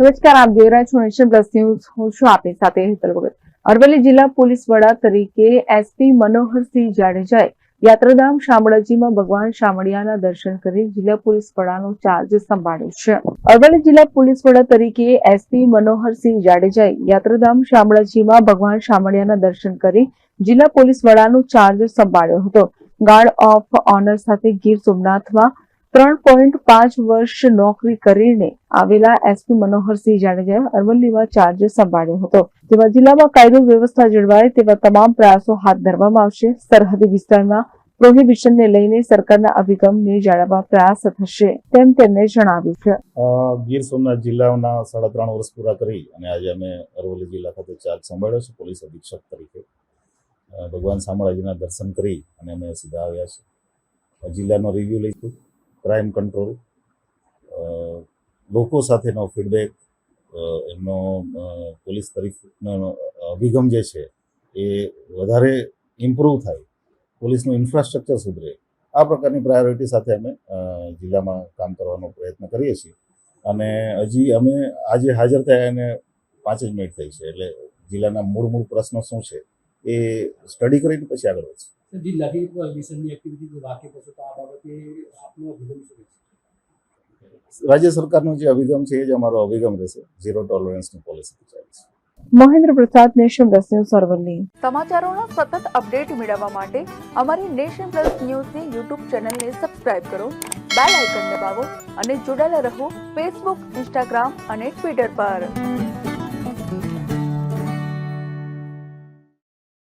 નમસ્કાર, આપ જોઈ રહ્યા છો નેશન પ્લસ ન્યૂઝ. હું છું આપની સાથે હેતલ ભગત અરવલ્લી જિલ્લા પોલીસ વડા તરીકે એસપી મનોહરસિંહ જાડેજાએ યાત્રાધામ શામળાજીમાં ભગવાન શામળિયાના દર્શન કરી જિલ્લા પોલીસ વડાનો ચાર્જ સંભાળ્યો છે. અરવલ્લી જિલ્લા પોલીસ વડા તરીકે એસપી મનોહરસિંહ જાડેજાએ યાત્રાધામ શામળાજીમાં ભગવાન શામળિયાના દર્શન કરી જિલ્લા પોલીસ વડાનો ચાર્જ સંભાળ્યો હતો. ગાર્ડ ઓફ ઓનર સાથે ગીર સોમનાથમાં ત્રણ પોઈન્ટ પાંચ વર્ષ નોકરી કરીને આવેલા એસપી મનોહરસિંહ જાડેજાએ અરવલ્લીમાં ચાર્જ સંભાળ્યો હતો. તેવા જિલ્લામાં કાયદો વ્યવસ્થા જળવાય તેવા તમામ પ્રયાસો હાથ ધરવામાં આવશે. સરહદી વિસ્તારમાં પ્રોહિબિશનને લઈને સરકારના અભિગમને જાળવવા પ્રયાસ થશે તેમ તેમણે જણાવ્યું છે. ગીર સોમનાથ જિલ્લાના સાડા ત્રણ વર્ષ પૂરા કરી અને આજે અમે અરવલ્લી જિલ્લા ખાતે ચાર્જ સંભાળ્યો છે પોલીસ અધિક્ષક તરીકે. ભગવાન શામળાજીના દર્શન કરી અને અમે સીધા આવ્યા છે જિલ્લાનો રિવ્યુ લઈશું. ક્રાઇમ કંટ્રોલ લોકો સાથેનો ફીડબેક એમનો પોલીસ તરીકેનો અભિગમ જે છે, એ વધારે ઇમ્પ્રૂવ થાય. પોલીસનું ઇન્ફ્રાસ્ટ્રક્ચર સુધરે. આ પ્રકારની પ્રાયોરિટી સાથે અમે જિલ્લામાં કામ કરવાનો પ્રયત્ન કરીએ છીએ. અને હજી અમે આજે હાજર થયા એને પાંચ જ મિનિટ થઈ છે, એટલે જિલ્લાના મૂળ મૂળ પ્રશ્નો શું છે, એ સ્ટડી કરીને પછી આગળ વધશે. જિલ્લાથી પ્રોહિબિશનની એક્ટિવિટી વાકેફ હશો તો આ બાબતે આપનો અભિગમ શું રહેશે? રાજ્ય સરકારનો જે અભિગમ છે એ જ અમારો અભિગમ રહેશે. ઝીરો ટોલરન્સની પોલિસી ચાલશે Mahendra Prasad nation plus news Aravalli સમાચારોનો સતત અપડેટ મેળવવા માટે અમારી નેશન પ્લસ ન્યૂઝની યુટ્યુબ ચેનલને સબસ્ક્રાઇબ કરો બેલ આઇકન દબાવો અને જોડાયેલા રહો ફેસબુક ઇન્સ્ટાગ્રામ અને ટ્વિટર પર.